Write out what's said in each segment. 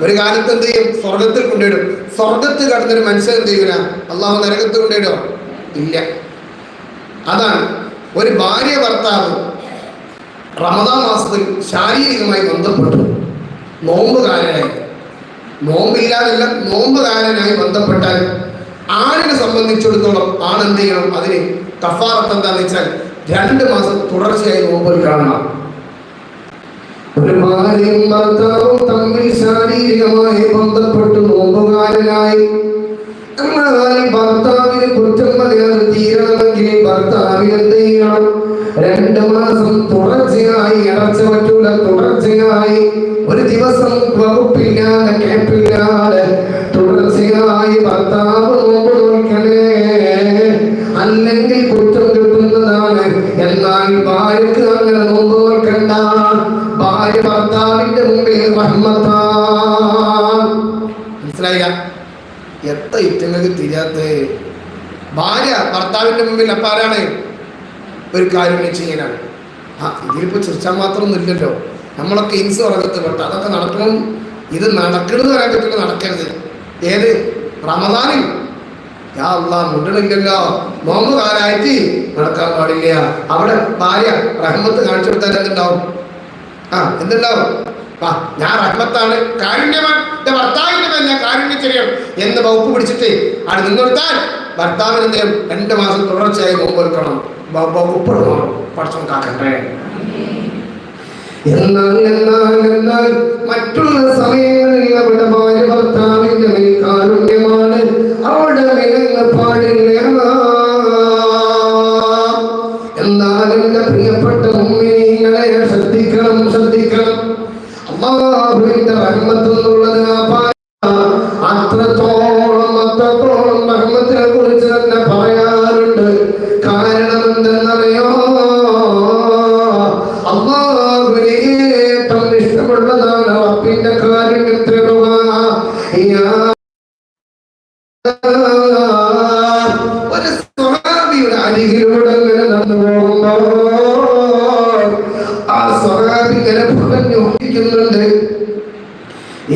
ഒരു കാലത്ത് എന്ത് ചെയ്യും? സ്വർഗത്തിൽ കൊണ്ടുവിടും സ്വർഗത്ത് കടന്നൊരു മനുഷ്യൻ എന്ത് ചെയ്യൂല അള്ളാഹു നരകത്ത് കൊണ്ടുവിടോ ഇല്ല. അതാണ്. ഒരു ഭാര്യ ഭർത്താവ് റമദാൻ മാസത്തിൽ ശാരീരികമായി ബന്ധപ്പെട്ടു. നോമ്പുകാരനായി. നോമ്പില്ലാതല്ല നോമ്പുകാരനായി ബന്ധപ്പെട്ടാൽ ആണിനെ സംബന്ധിച്ചിടത്തോളം ആണെന്ത് ചെയ്യണം? അതിന് കഫാറത്ത് എന്താന്ന് വെച്ചാൽ രണ്ട് മാസം തുടർച്ചയായി നോമ്പിൽ കാണണം ഒരു ശാരീരികമായി ബന്ധപ്പെട്ട് നോമ്പുകാരനായി. എന്നാൽ ഭർത്താവിന് കുറ്റം പറയാൻ തീരണമെങ്കിൽ ഭർത്താവിന് എന്ത് ചെയ്യണം? രണ്ട് മാസം തുടർച്ചയായി ഇറച്ച പറ്റൂല തുടർച്ചയായി ഒരു ദിവസം വകുപ്പില്ലാതെ കേപ്പില്ലാതെ തുടർച്ചയായി ഭർത്താവ് മനസ്സിലായില്ല? എത്ര ഇറ്റങ്ങൾക്ക് തിരിയാത്ത ഭാര്യ ഭർത്താവിന്റെ മുമ്പിൽ അപ്പാരാണ് ഒരു കാര്യം ചെയ്യാനാണ് ആ ഇതിലിപ്പോൾ ചിരിച്ചാൽ മാത്രമൊന്നും ഇല്ലല്ലോ. നമ്മളൊക്കെ ഇൻസ് ഉറക്കത്ത് പെട്ട അതൊക്കെ നടക്കണം. ഇത് നടക്കരുത് പറ്റില്ല നടക്കരുത്. ഏത്? റമദാനിൽ. യാ അള്ളാ മുണ്ടണില്ലല്ലോ നോമ്പ് കാലായിട്ട് നടക്കാൻ പാടില്ല. അവിടെ ഭാര്യ റഹ്മത്ത് കാണിച്ചു കൊടുത്താൽ എന്തുണ്ടാവും? ആ എന്തുണ്ടാവും? ഞാൻ റഹ്മത്താണ് കാരുണ്യമാണ് എന്റെ ഭർത്താവിന്റെ ഞാൻ കാരുണ്യം ചെയ്യണം എന്ന് വകുപ്പ് പിടിച്ചിട്ട് അവിടെ നിന്നെടുത്താൽ ഭർത്താവിന് എന്ത് ചെയ്യും? രണ്ട് മാസം തുടർച്ചയായി നോമ്പ് എടുക്കണം വകുപ്പ് ഇടണം. കാക്കട്ടെ എന്നാൽ എന്നാൽ എന്നാൽ മറ്റുള്ള സമയങ്ങളിൽ അവിടെ ഭർത്താവിന്റെ മേൽ കാരുണ്യമാണ്. അവിടെ വിലങ്ങൾ പാടില്ല. എന്നാൽ എന്റെ പ്രിയപ്പെട്ട ഉമ്മിനെ ശ്രദ്ധിക്കണം ശ്രദ്ധിക്കണം. അള്ളാഹുവിന്റെ റഹ്മത്ത്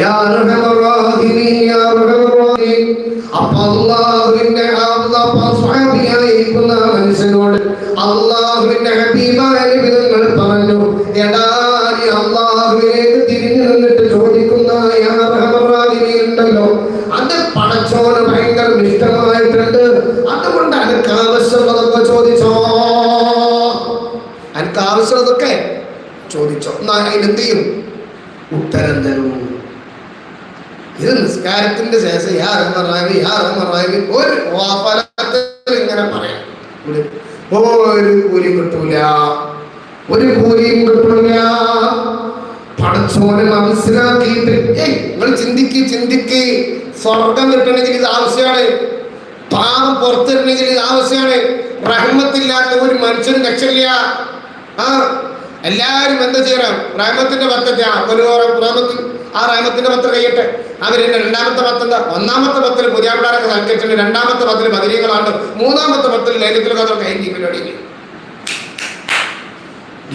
യാ അർഹമർ റാഹിമീൻ, യാ അർഹമർ റഹീം അപ്പോൾ അപ്പൊ സ്വഹാബിയായിരിക്കുന്ന ആ മനുഷ്യനോട് അള്ളാഹുവിന്റെ ഹബീബായ വിധങ്ങൾ പറഞ്ഞു എടാ നീ അള്ളാഹുവിലേക്ക് തിരിഞ്ഞു നിന്നിട്ട് ചോദിക്കുന്ന യാ അർഹമർ റാഹിമീൻ ഉണ്ടല്ലോ. അത് പടച്ചോന് ഭയങ്കര ഇഷ്ടമായിട്ടുണ്ട്. അതുകൊണ്ട് എനിക്ക് ആവശ്യമുള്ളതൊക്കെ ചോദിച്ചോ? എനിക്ക് ആവശ്യമുള്ളതൊക്കെ ചോദിച്ചോ? എന്നാൽ അതിനെന്ത് ചെയ്യും? ഉത്തരം തരും. ഇത് നിസ്കാരത്തിന്റെ ശേഷം യാ റഹ്മറാഹി യാ റഹ്മറാഹി ഒരു വാഫലത്തിൽ ഇങ്ങനെ പറയാം. ഒരു കൂലി കിട്ടൂല ഒരു കൂലിയും കിട്ടൂല. പടച്ചോനെ മനസ്സിലാക്കിയിട്ട് ഏയ് നിങ്ങൾ ചിന്തിക്ക് ചിന്തിക്ക്. സ്വർഗം കിട്ടണമെങ്കിൽ ഇത് ആവശ്യമാണ്. പാപം പുറത്തിടണമെങ്കിൽ ഇത് ആവശ്യമാണ്. റഹ്മത്തില്ലാത്ത ഒരു മനുഷ്യൻ രക്ഷയില്ല. ആ എല്ലാവരും എന്താ ചെയ്യണം? റഹ്മത്തിന്റെ പത്തത്തെ ഒരു റഹ്മത്ത് ആ റഹ്മത്തിന്റെ പത്ത് കഴിയട്ടെ. അവരുടെ രണ്ടാമത്തെ പത്തല്ല ഒന്നാമത്തെ പത്തിൽ പുതിയാപ്പിടാരൊക്കെ സൽക്കരിച്ചിട്ടുണ്ട്. രണ്ടാമത്തെ പത്തിൽ ബദരീകളാണ് മൂന്നാമത്തെ പത്തിൽ ലൈലത്തിൽ കഥ കഴിഞ്ഞ പരിപാടി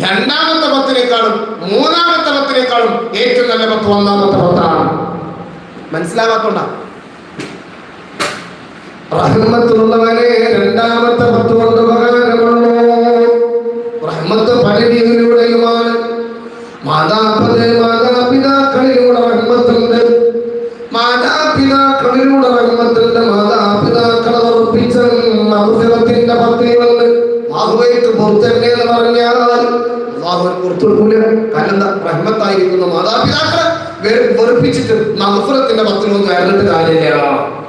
രണ്ടാമത്തെ പത്തിനേക്കാളും മൂന്നാമത്തെ പത്തിനേക്കാളും ഏറ്റവും നല്ല പത്ത് ഒന്നാമത്തെ പത്താണ്. മനസ്സിലാകാത്തോണ്ട റഹ്മത്തുള്ളവനെ രണ്ടാമത്തെ പത്ത് കൊണ്ട് ഉപകാരമുള്ളൂ രീതിയിലൂടെയുമാണ് മാതാപിത മാതാപിതാക്കളിലൂടെ റഹ്മത്തുണ്ട്. മാതാപിതാക്കളിലൂടെ റഹ്മത്തുണ്ട്. മാതാപിതാക്കളെ ഉറപ്പിച്ച മഹുഫിറത്തിന്റെ പത്തിൽ വന്ന് പുറത്തന്നെ എന്ന് പറഞ്ഞാൽ അള്ളാഹു പുറത്തു കൊടുക്കൂല കാരണം റഹ്മത്തായിരിക്കുന്ന. മാതാപിതാക്കളെ വെറു- വെറുപ്പിച്ചിട്ട് മഹുഫിറത്തിന്റെ പത്തിൽ വന്ന് കയറിട്ട് കാര്യമില്ല.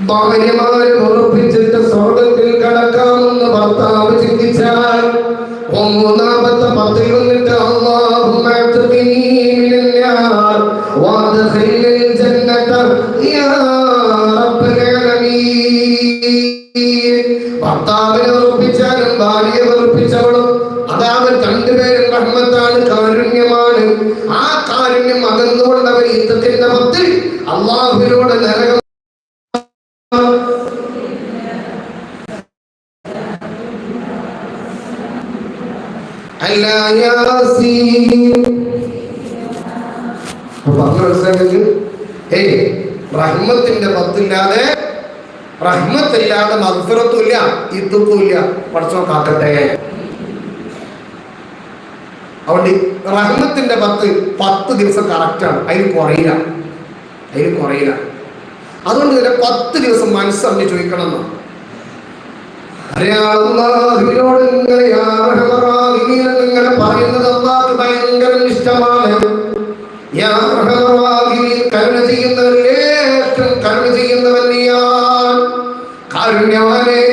ഭാര്യമാരെ ഉറപ്പിച്ചിട്ട് സ്വർഗത്തിൽ കടക്കാമെന്ന് ഭർത്താവ് ചിന്തിച്ചാൽ മൂന്നാമത്തെ പത്തിൽ റഹ്മത്താണ് കാരുണ്യമാണ്. ആ കാരുണ്യം അകന്നുകൊണ്ടവർ യുദ്ധത്തിന്റെ പത്തിൽ അള്ളാഹുവിനോട് നരകം അല്ല യാസീൻ അപ്പൊ പറഞ്ഞു മനസ്സിലാണെങ്കിൽ ഏയ് റഹ്മത്തിന്റെ പത്തില്ലാതെ റഹ്മത്തില്ലാതെ മത്സരത്തും ഇല്ല ഇതുക്കും ഇല്ല പഠിച്ചോ കാക്കട്ടെ. അതുകൊണ്ട് റഹ്മത്തിന്റെ പത്ത് പത്ത് ദിവസം കറക്റ്റാണ് അതിന് കുറയില്ല. അതിന് കുറയില്ല. അതുകൊണ്ട് തന്നെ പത്ത് ദിവസം മനസ്സറിഞ്ഞ് ചോദിക്കണം എന്നാ. അള്ളാഹുവിനോട് ഇങ്ങനെ പറയുന്നത് ഭയങ്കര ഇഷ്ടമാണ്. കരുണ ചെയ്യുന്നവൻ കാരുണ്യവാനേ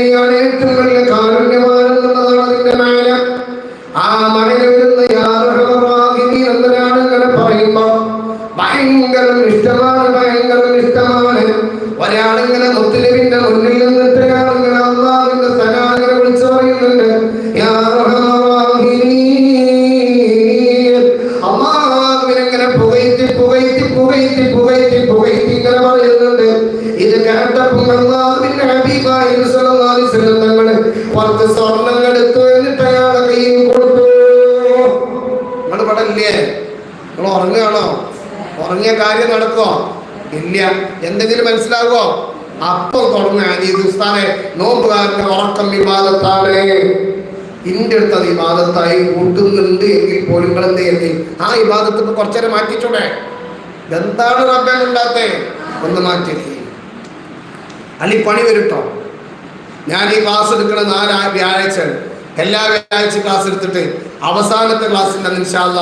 ഉറങ്ങിയ കാര്യം നടക്കോ ഇല്ല. എന്തെങ്കിലും മനസ്സിലാകുമോ അപ്പം തുടങ്ങ ഉസ്താനെ നോമ്പുകാരന്റെ ഉറക്കം വിവാദത്താണ് ഇന്റെ അടുത്ത് അത് വിവാദത്തായി കൂട്ടുന്നുണ്ട് എങ്കിൽ പോലും നിങ്ങൾ എന്ത് ചെയ്യുന്നത് ആ വിവാദത്തിന് കുറച്ചേരം മാറ്റിച്ചോടെ? എന്താണ് റബ്ബൻ ഉണ്ടാത്തേ ഒന്ന് മാറ്റി അല്ലെ പണി വരുട്ടോ. ഞാൻ ഈ ക്ലാസ് എടുക്കുന്ന നാല് വ്യാഴാഴ്ച എല്ലാ വ്യാഴാഴ്ച ക്ലാസ് എടുത്തിട്ട് അവസാനത്തെ ക്ലാസ്സിൽ ഇൻഷാല്ല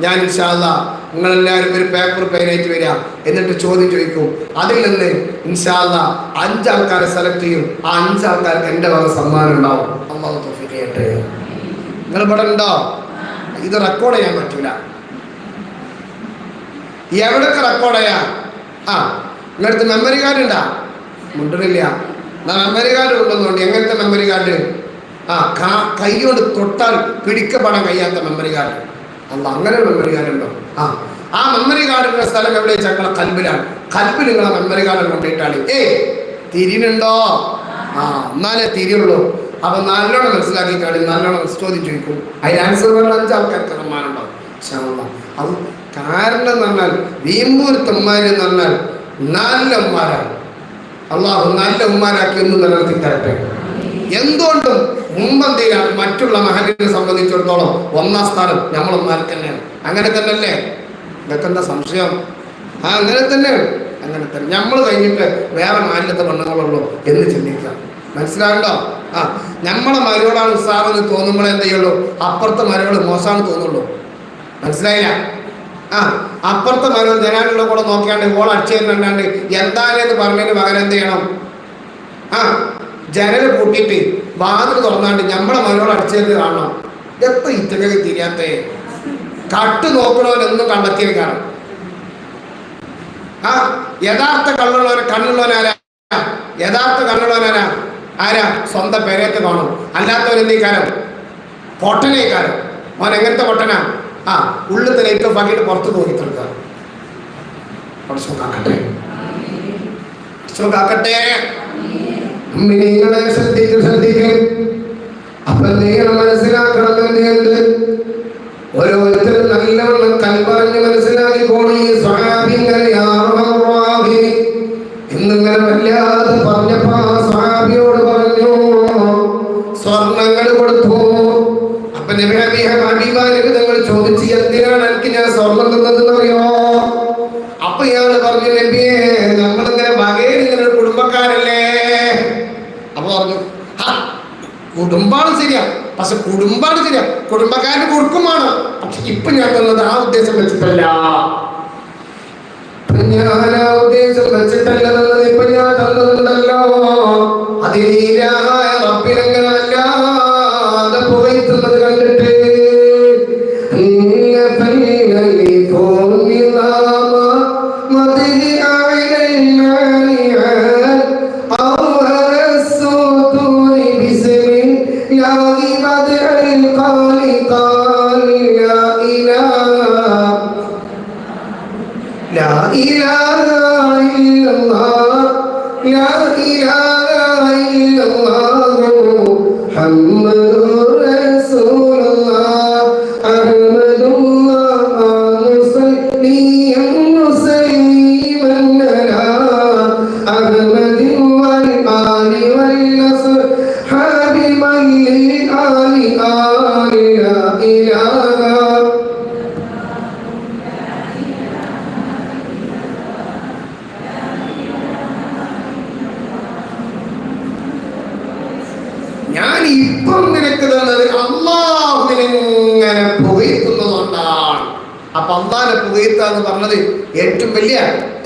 ഞാൻ ഇൻഷാല്ല നിങ്ങളെല്ലാവരും ഒരു പേപ്പർ പേനായിട്ട് വരിക. എന്നിട്ട് ചോദ്യം ചോദിക്കും. അതിൽ നിന്ന് ഇൻഷാല്ല അഞ്ചാൾക്കാരെ സെലക്ട് ചെയ്യും. ആ അഞ്ചാൾക്കാർക്ക് എന്റെ വക സമ്മാനം ഉണ്ടാവും. അമ്മാവ് ചെയ്യട്ടെ. നിങ്ങൾ ഇവിടെ ഉണ്ടോ? ഇത് റെക്കോർഡ് ചെയ്യാൻ പറ്റൂല. എവിടൊക്കെ റെക്കോർഡ് ചെയ്യാം? ആ നിങ്ങളടുത്ത് മെമ്മറി കാർഡ് ഉണ്ടാ? മുണ്ടണില്ല. മെമ്മറി കാർഡ് ഉണ്ടെന്നുണ്ട് എങ്ങനത്തെ മെമ്മറി കാർഡ് ആ കാ- കൈ കൊണ്ട് തൊട്ടാൽ പിടിക്കപ്പെടാൻ കഴിയാത്ത മെമ്മറി കാർഡ് അല്ല അങ്ങനെ ഒരു മെമ്മറി കാർഡ് ഉണ്ടോ ആ ആ മെമ്മറി കാർഡിന്റെ സ്ഥലം എവിടെ കൽപ്പിലാണ് കൽബിലാണ്. കൽബിൽ നിങ്ങളെ മെമ്മറി കാർഡ് കൊണ്ടിട്ടാണ്. ഏ തിരിനുണ്ടോ ആ എന്നാലേ തിരിയുള്ളൂ. അപ്പൊ നല്ലോണം മനസ്സിലാക്കി കാണി നല്ലോണം ചോദ്യം ചോദിക്കും. അതിന് ആൻസർ പറഞ്ഞ അഞ്ചാൾക്കാർക്ക് സമ്മാനം ഉണ്ടാവും അത് കാരണം എന്ന് പറഞ്ഞാൽ വീമ്പൂർ വീമ്പൂരത്തന്മാര് എന്ന് പറഞ്ഞാൽ നല്ല ഉമ്മാരാണ് അള്ളാഹു നല്ല ഉമ്മാരാക്കി എന്ന് നിലനിർത്തി തരട്ടെ. എന്തുകൊണ്ടും മുമ്പന്തിയിലാണ് മറ്റുള്ള മഹലിനെ സംബന്ധിച്ചിടത്തോളം ഒന്നാം സ്ഥാനം നമ്മളൊന്നാർക്ക് തന്നെയാണ്. അങ്ങനെ തന്നെയല്ലേ? ഇതൊക്കെ എന്താ സംശയം? ആ അങ്ങനെ തന്നെയാണ്. അങ്ങനെ തന്നെ. നമ്മൾ കഴിഞ്ഞിട്ട് വേറെ മാലിന്യത്തെ പെണ്ണുങ്ങളുള്ളൂ എന്ന് ചിന്തിക്കാം മനസ്സിലാകണ്ടോ ആ നമ്മളെ മരുകളാണ് ഉത്സാഹം തോന്നുമ്പോൾ എന്ത് ചെയ്യുള്ളൂ? അപ്പുറത്തെ മരുകൾ മോശമാണ് തോന്നുള്ളൂ. മനസ്സിലായില്ല? ആ അപ്പുറത്തെ മരവും ജനാലുള്ള കൂടെ നോക്കിയാണ്ട് ഓൾ കണ്ടാണ്ട് എന്താണെന്ന് പറഞ്ഞതിന് പകരം എന്ത് ചെയ്യണം? ആ ജനൽ പൂട്ടിയിട്ട് വാതിൽ തുറന്നാണ്ട് നമ്മളെ മരോട് അടിച്ചേരുന്നത് കാണണം. എത്ര ഇത്രയൊക്കെ തിരിയാത്ത? കട്ട് നോക്കണവനൊന്നും കണ്ടെത്തിയിരിക്കണം ആ യഥാർത്ഥ കണ്ണുള്ളവനെ കണ്ണുള്ളവനാരാ യഥാർത്ഥ കണ്ണുള്ളവനാരാ ആരാ? സ്വന്തം പേരേക്ക് കാണും. അല്ലാത്തവരെന്തീ കാരം പൊട്ടനേ കാരം അവൻ എങ്ങനത്തെ പൊട്ടനാ? ആ ഉള്ളിൽ ലൈറ്റ് ആക്കിയിട്ട് പുറത്ത് നോക്കി തീർക്കുക കാക്കട്ടെ മനസ്സിലാക്കി ആ പറഞ്ഞു സ്വർണങ്ങൾ കൊടുത്തു. അപ്പൊ പറഞ്ഞു നബിയെ ഞങ്ങളിങ്ങനെ വകയിൽ ഇങ്ങനെ കുടുംബക്കാരല്ലേ? അപ്പൊ പറഞ്ഞു കുടുംബമാണ് ശരിയാ. പക്ഷെ കുടുംബാണ് ശരിയാ. കുടുംബക്കാരൻ കൊടുക്കുമാണ് പക്ഷെ ഇപ്പൊ ഞാൻ തന്നത് ആ ഉദ്ദേശം വെച്ചിട്ടല്ല. ഞാൻ ആ ഉദ്ദേശം വെച്ചിട്ടല്ല തന്നത് ഇപ്പൊ ഞാൻ തന്നതുണ്ടല്ലോ അതിനീരായ റബ്ബിനെങ്ങനെ അല്ലാതെ കണ്ടിട്ട്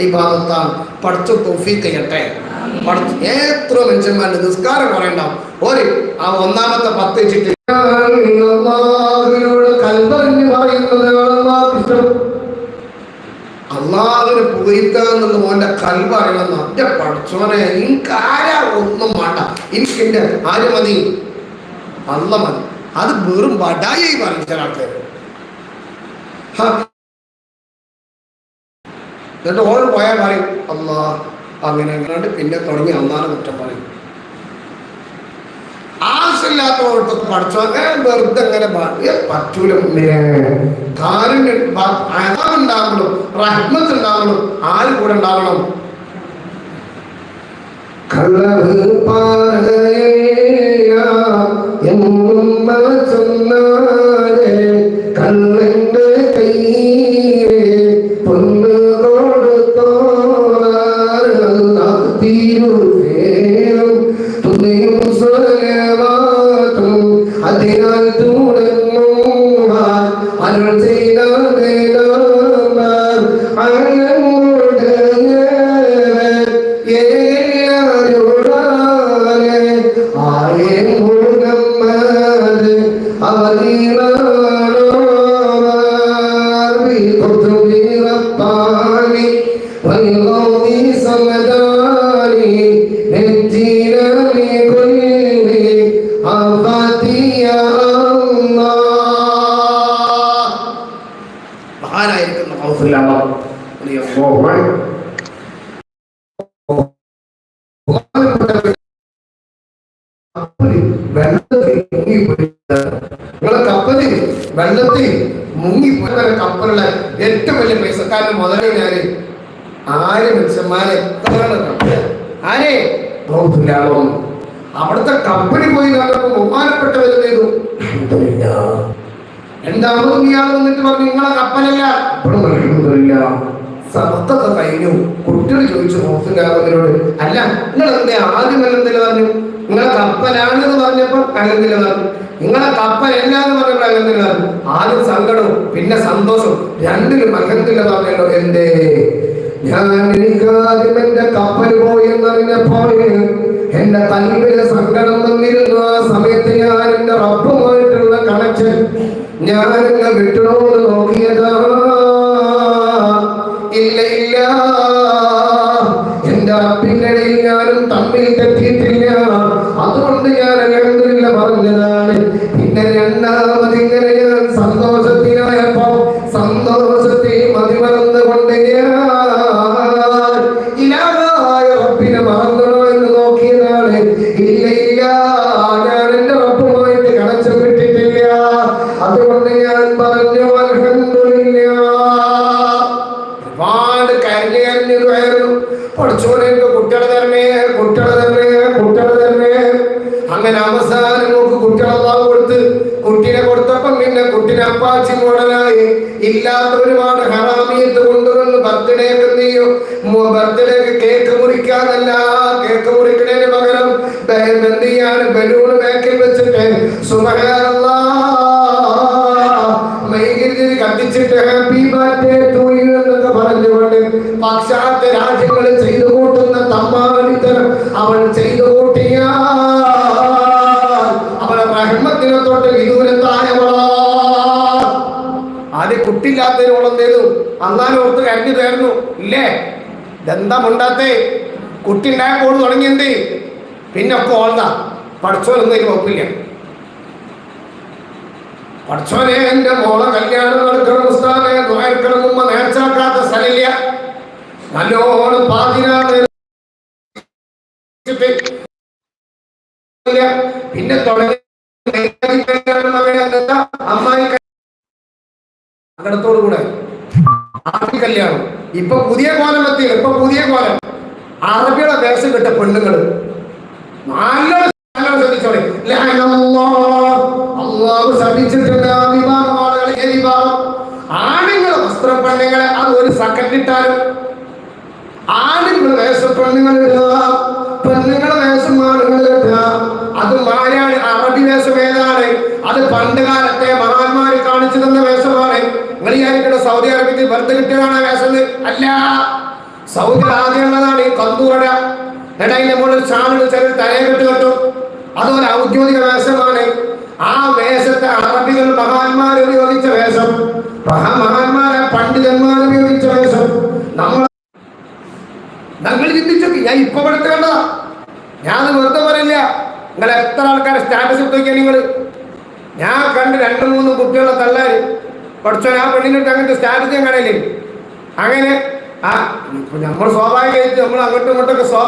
ഇബാദത്താണ് പഠിച്ചു തോഫീക്ക് ചെയ്യട്ടെ. പഠിച്ചു എത്ര മനുഷ്യന്മാരുടെ നിസ്കാരം പറയണ്ട. ഒരു ആ ഒന്നാമത്തെ പത്ത് ചിട്ടി കൽപ്പറിഞ്ഞ് ഇഷ്ടം. അള്ളാഹുവിനെ പുകഴ്ത്തുക എന്നുള്ള മോന്റെ കൽബ് അറിയണമെന്ന് എന്റെ പഠിച്ചോനെ എനിക്ക് ആരാ ഒന്നും വേണ്ട. എനിക്ക് എന്റെ ആര് മതി? അല്ല മതി. അത് വെറും വടായി പറയും ചില ആൾക്കാർ എന്നിട്ട് ഓൻ പോയാൽ പറയും അള്ളാ അങ്ങനെ അങ്ങനെ പിന്നെ തുടങ്ങി അന്നാണ് കുറ്റം പറയും. ആവശ്യമില്ലാത്തവർക്ക് പഠിച്ചോക്കെ വെറുതെ അങ്ങനെ പറ്റൂല കാരുണ്യം ഉണ്ടാകണം റഹ്മത്ത് ഉണ്ടാകണം ആര് കൂടെ ഉണ്ടാകണം കളവ് പാറയില്ല എന്നും ചൊന്നാലേ കള്ളന്റെ தீரு കപ്പലിലെ ഏറ്റവും വലിയ പൈസക്കാരൻ മുതലേ ഞാൻ ആര് മനുഷ്യന്മാരെ ആരെ? ബൗദ്ധില്ലാണോ അവിടുത്തെ കമ്പനി പോയി ബഹുമാനപ്പെട്ട ബഹുമാനപ്പെട്ടവരും ചെയ്തു? രണ്ടാമതും ഇയാൾ വന്നിട്ട് പറഞ്ഞു നിങ്ങളെ കപ്പലല്ല. സമത്തൊക്കെ കഴിഞ്ഞു. കുട്ടികൾ ചോദിച്ചു ഹോസ്പിറ്റലോട് അല്ല നിങ്ങൾ എന്താ ആദ്യം പറഞ്ഞു നിങ്ങളെ കപ്പലാണെന്ന് പറഞ്ഞപ്പോ അല്ലെന്തില്ല പറഞ്ഞു നിങ്ങളെ കപ്പ എല്ലാന്ന് പറഞ്ഞപ്പോൾ അല്ലെന്തില്ല ആദ്യം സങ്കടവും പിന്നെ സന്തോഷവും. രണ്ടിലും അങ്ങനത്തില്ല പറഞ്ഞല്ലോ എന്തേ? ഞാൻ എനിക്ക് ആദ്യം എന്റെ കപ്പൽ പോയി എന്നറിഞ്ഞപ്പോൾ എന്റെ തലവിലെ സങ്കടം വന്നിരുന്നു. ആ സമയത്ത് ഞാൻ എന്റെ റബ്ബുമായിട്ടുള്ള കണക്ഷൻ ഞാൻ എന്നെ വിട്ടണോന്ന് നോക്കിയതാ. ഇല്ല ഇല്ല. എന്റെ ഇടയിൽ ഞാനും തമ്മിൽ തെറ്റിയിട്ടില്ല എന്ന് നോക്കിയതാണ്. ഇല്ല ഇല്ല ഞാൻ എന്റെ റബ്ബുമായിട്ട് കണക്ഷൻ വിട്ടിട്ടില്ല. അതുകൊണ്ട് ഞാൻ പറഞ്ഞു അൽഹംദുലില്ലാ. ഒരുപാട് കരഞ്ഞു കരഞ്ഞിരുന്നു പഠിച്ചോനെ എനിക്ക് കുട്ടികളെ തരണേ കുട്ടികളെ അവസാനം നോക്ക് കുട്ടികളെ കൊടുത്ത് കുട്ടീനെ കൊടുത്തപ്പം പിന്നെ കുട്ടിനെ അപ്പാച്ചി മോഡലായി. ഇല്ലാത്ത ഒരുപാട് ഹറാമിയത്ത് കൊണ്ടുവന്ന് ബർത്ത്ഡേക്ക് എന്ത് ചെയ്യും? ബർത്ത്ഡേക്ക് എന്ത് ചെയ്യാണ് ബലൂൺ ബാക്കിൽ വെച്ചിട്ട് മൈകിരി കത്തിച്ചിട്ട് ഹാപ്പി ബർത്ത്ഡേ ടു യു എന്നൊക്കെ പറഞ്ഞുകൊണ്ട് പാശ്ചാത്യ രാജ്യങ്ങളിൽ ചെയ്തു കൂട്ടുന്ന തമ്മാടിത്തരം അവൻ ചെയ്തു കൂട്ടിയ അവളെ റഹ്മത്തിനെ തൊട്ട് വിദൂരത്തായവളാ ആദ്യം കുട്ടിയില്ലാത്തതിനോളം ചെയ്തു അന്നാലും ഓർത്ത് കഴിഞ്ഞു തേർന്നു. ഇല്ലേ? ഇതെന്താ മുണ്ടാത്തേ? കുട്ടി ഉണ്ടായപ്പോൾ തുടങ്ങിയെന്തേ? പിന്നെ ഒക്കെ ഓൾന്നാ പഠിച്ചോലൊന്നും എനിക്ക് ഒപ്പില്ല പഠിച്ചോനെ എന്റെ മോളെ കല്യാണം നടക്കണം സ്ഥലമില്ല. നല്ലോണം പിന്നെ തുടങ്ങി കൂടെ. ആദ്യ കല്യാണം. ഇപ്പൊ പുതിയ കോലം എത്തി ഇപ്പൊ പുതിയ കോലം. അറബിയുടെ വേഷം കിട്ട ശ്രദ്ധിച്ചോളെ അള്ളാഹു ശപിച്ചിട്ടുണ്ട് ആ വിഭാഗം ആളുകളെ ഏത് വിഭാഗം? ആണുങ്ങളെ വസ്ത്രം പെണ്ണുങ്ങളെ അത് ഒരു സെക്കൻഡ് ഇട്ടാലും ആണുങ്ങൾ വേഷം പെണ്ണുങ്ങൾ ഇടുക പെണ്ണുങ്ങളെ വേഷം ആണുങ്ങൾ ഇടുക. അത് മാരാണ് അറബി വേഷം ഏതാണ്? അത് പണ്ട് കാലത്തെ മഹാന്മാര് കാണിച്ചു തന്ന വേഷമാണ്. നിങ്ങൾ സൗദി അറേബ്യത്തിൽ വെറുതെ കിട്ടിയതാണ് വേഷം അല്ല. സൗദി ആദ്യമുള്ളതാണ് ഈ കന്തൂറട ഇടയിലെ മുകളിൽ ഷാളിൽ ചിലർ തലയെ കെട്ട്. അതൊരു ഔദ്യോഗിക വേഷമാണ് ആ വേഷത്തെ അറബികൾ മഹാന്മാർ ഉപയോഗിച്ച വേഷം. മഹാമഹാന്മാരെ പണ്ഡിതന്മാർ ഉപയോഗിച്ച വേഷം. നമ്മൾ ഞങ്ങൾ ചിന്തിച്ചു ഞാൻ ഇപ്പൊ പഠിത്ത കണ്ടതാ. ഞാൻ വെറുതെ പറയില്ല. നിങ്ങൾ എത്ര ആൾക്കാരെ സ്റ്റാറ്റസ് ഇട്ട് നോക്കിയാൽ നിങ്ങൾ ഞാൻ കണ്ട് രണ്ട് മൂന്ന് കുട്ടികളെ തള്ളാൻ പഠിച്ചോ ആ പെണ്ണിനിട്ട് അങ്ങനത്തെ സ്റ്റാറ്റസ് ഞാൻ കാണില്ലേ? അങ്ങനെ ആ ഇപ്പൊ നമ്മൾ സ്വാഭാവികമായിട്ട് നമ്മൾ അങ്ങോട്ടും ഇങ്ങോട്ടൊക്കെ